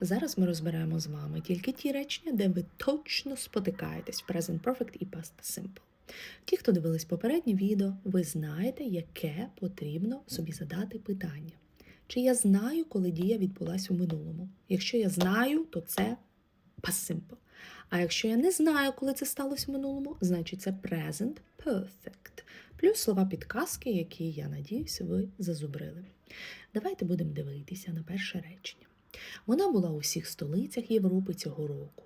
Зараз ми розберемо з вами тільки ті речення, де ви точно спотикаєтесь в Present Perfect і Past Simple. Ті, хто дивились попереднє відео, ви знаєте, яке потрібно собі задати питання. Чи я знаю, коли дія відбулася у минулому? Якщо я знаю, то це past simple. А якщо я не знаю, коли це сталося в минулому, значить це present perfect. Плюс слова підказки, які, я надіюся, ви зазубрили. Давайте будемо дивитися на перше речення. Вона була у всіх столицях Європи цього року.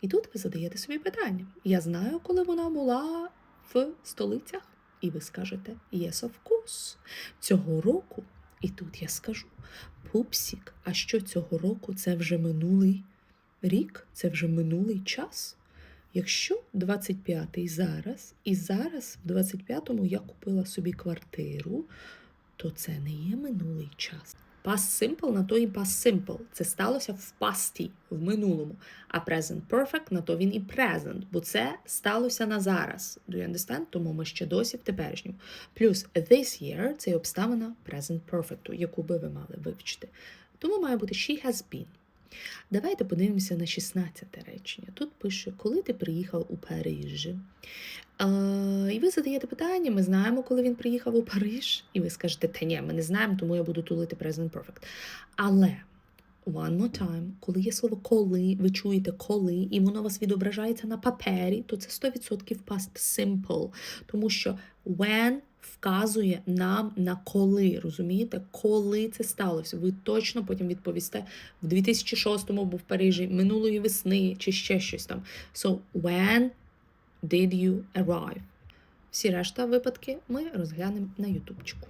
І тут ви задаєте собі питання: я знаю, коли вона була в столицях? І ви скажете Yes, of course. Цього року, і тут я скажу Пупсік, а що цього року це вже минулий рік, це вже минулий час. Якщо 25-й зараз, і зараз, в 25-му, я купила собі квартиру, то це не є минулий час. Past simple на то і past simple. Це сталося в пасті, в минулому. А present perfect на то він і present, бо це сталося на зараз. Do you understand? Тому ми ще досі в теперішньому. Плюс this year це обставина present perfect, яку би ви мали вивчити. Тому має бути she has been. Давайте подивимося на 16 речення. Тут пише, коли ти приїхав у Париж. Е, і ви задаєте питання, ми знаємо, коли він приїхав у Париж. І ви скажете, та ні, ми не знаємо, тому я буду тулити present perfect. Але one more time, коли є слово коли, ви чуєте коли, і воно у вас відображається на папері, то це 100% past simple. Тому що when вказує нам на коли, розумієте, коли це сталося. Ви точно потім відповісте в 2006-му був в Парижі минулої весни чи ще щось там. So, when did you arrive? Всі решта випадки ми розглянемо на ютубчику.